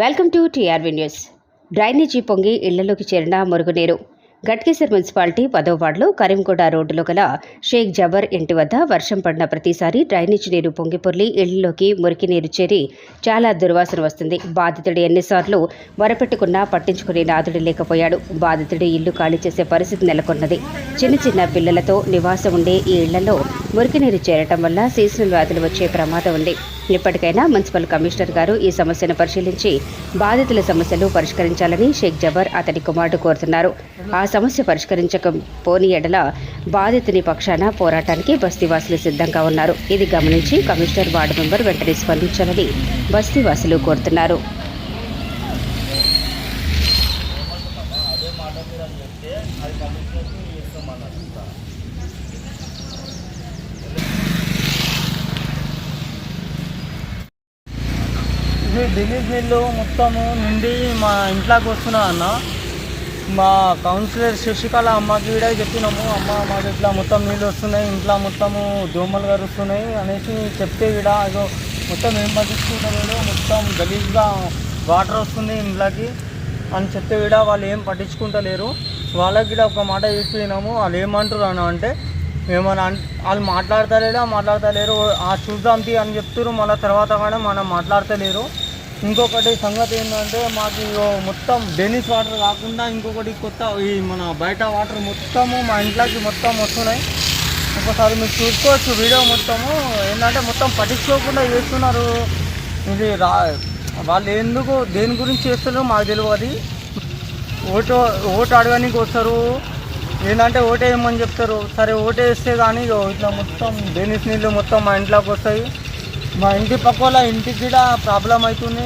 Welcome to TRV news. Drainage పొంగి ఇళ్ళలోకి చేరిన మురుగునీరు. గట్కేసర్ మున్సిపాలిటీ పదో వార్డులో కరీంగూడ రోడ్డులో గల షేక్ జబర్ ఇంటి వద్ద వర్షం పడిన ప్రతిసారి డ్రైనేజీ నీరు పొంగిపొర్లి ఇళ్ళలోకి మురికి నీరు చేరి చాలా దుర్వాసన వస్తుంది. బాధితుడు ఎన్నిసార్లు వరపెట్టుకున్నా పట్టించుకునే నాదుడు లేకపోయాడు. బాధితుడి ఇల్లు ఖాళీ చేసే పరిస్థితి నెలకొన్నది. చిన్న చిన్న పిల్లలతో నివాసం ఉండే ఈ ఇళ్ళలో మురికి నీరు చేరటం వల్ల సీజనల్ వ్యాధులు వచ్చే ప్రమాదం ఉంది. ఇప్పటికైనా మున్సిపల్ కమిషనర్ గారు ఈ సమస్యను పరిశీలించి బాధితుల సమస్యలు పరిష్కరించాలని షేక్ జబర్ అతడి కుమారుడు కోరుతున్నారు. ఆ సమస్య పరిష్కరించకపోని ఎడల బాధితుని పక్షాన పోరాటానికి బస్తీవాసులు సిద్ధంగా ఉన్నారు. ఇది గమనించి కమిషనర్ వార్డు మెంబర్ వెంటనే స్పందించాలని బస్తీవాసులు కోరుతున్నారు. ఇది ఢిల్లీస్ నీళ్ళు మొత్తము నిండి మా ఇంట్లోకి వస్తున్నా అన్న. మా కౌన్సిలర్ శశికళ అమ్మకి కూడా చెప్పినాము అమ్మ మాకు ఇట్లా మొత్తం నీళ్ళు వస్తున్నాయి ఇంట్లో మొత్తము దోమలు కరుస్తున్నాయి అనేసి చెప్తే కూడా అదో మొత్తం ఏం పట్టించుకుంటలేడు మొత్తం గలీజ్గా వాటర్ వస్తుంది ఇంట్లోకి అని చెప్తే కూడా వాళ్ళు ఏం పట్టించుకుంటలేరు. వాళ్ళకి కూడా ఒక మాట చెప్పినాము వాళ్ళు ఏమంటారు అన్న అంటే ఏమన్నా వాళ్ళు మాట్లాడతలేరు మాట్లాడతలేరు ఆ చూద్దాం అని చెప్తారు మళ్ళీ తర్వాత కానీ మనం మాట్లాడతలేరు. ఇంకొకటి సంగతి ఏంటంటే మాకు మొత్తం డెనిస్ వాటర్ కాకుండా ఇంకొకటి కొత్త ఈ మన బయట వాటర్ మొత్తము మా ఇంట్లోకి మొత్తం వస్తున్నాయి. ఒకసారి మీరు చూసుకోవచ్చు వీడియో మొత్తము. ఏంటంటే మొత్తం పట్టించుకోకుండా చేస్తున్నారు. ఇది రా వాళ్ళు ఎందుకు దేని గురించి చేస్తున్నారు మాకు తెలియదు. ఓటు ఓటు అడగడానికి వస్తారు. ఏంటంటే ఓటే వేయమని చెప్తారు. సరే ఓటే వేస్తే కానీ ఇట్లా మొత్తం డెనిస్ నీళ్ళు మొత్తం మా ఇంట్లోకి వస్తాయి. మా ఇంటి పక్క వాళ్ళ ఇంటికి కూడా ప్రాబ్లం అవుతుంది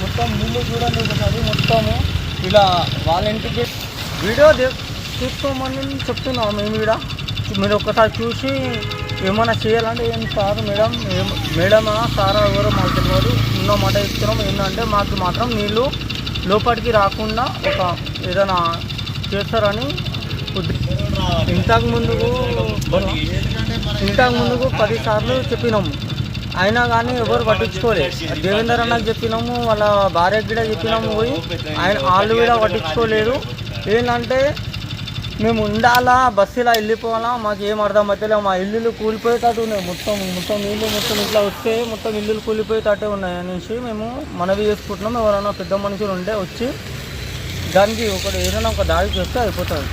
మొత్తం నీళ్ళు చూడండి ఒకసారి మొత్తము. ఇలా వాళ్ళ ఇంటికి వీడియో చూసుకోమని చెప్తున్నాం మేము కూడా. మీరు ఒక్కసారి చూసి ఏమైనా చేయాలంటే ఏం సార్ మేడం. మేడమా సారా ఎవరో మాకు తెలియదు ఉన్న మాట ఇస్తున్నాం ఏంటంటే మాకు మాత్రం నీళ్ళు లోపలికి రాకుండా ఒక ఏదైనా చేస్తారని ఇంతకు ముందుకు ఇంతకు ముందుకు పదిసార్లు చెప్పినాము అయినా కానీ ఎవరు పట్టించుకోలేదు దేవేందర్ అన్నకు చెప్పినాము వాళ్ళ భార్యకి కూడా చెప్పినాము పోయి ఆయన వాళ్ళు కూడా పట్టించుకోలేరు ఏంటంటే మేము ఉండాలా బస్సులా వెళ్ళిపోవాలా మాకు ఏం అర్థం అవుతలేదు మా ఇల్లులు కూలిపోయేటట్టు ఉన్నాయి. మొత్తం మొత్తం నీళ్ళు మొత్తం ఇట్లా వస్తే మొత్తం ఇల్లులు కూలిపోయేటట్టే ఉన్నాయి అనేసి మేము మనవి చేసుకుంటున్నాం. ఎవరైనా పెద్ద మనుషులు ఉంటే వచ్చి దానికి ఒకటి ఏదైనా ఒక దాడి చేస్తే అయిపోతుంది.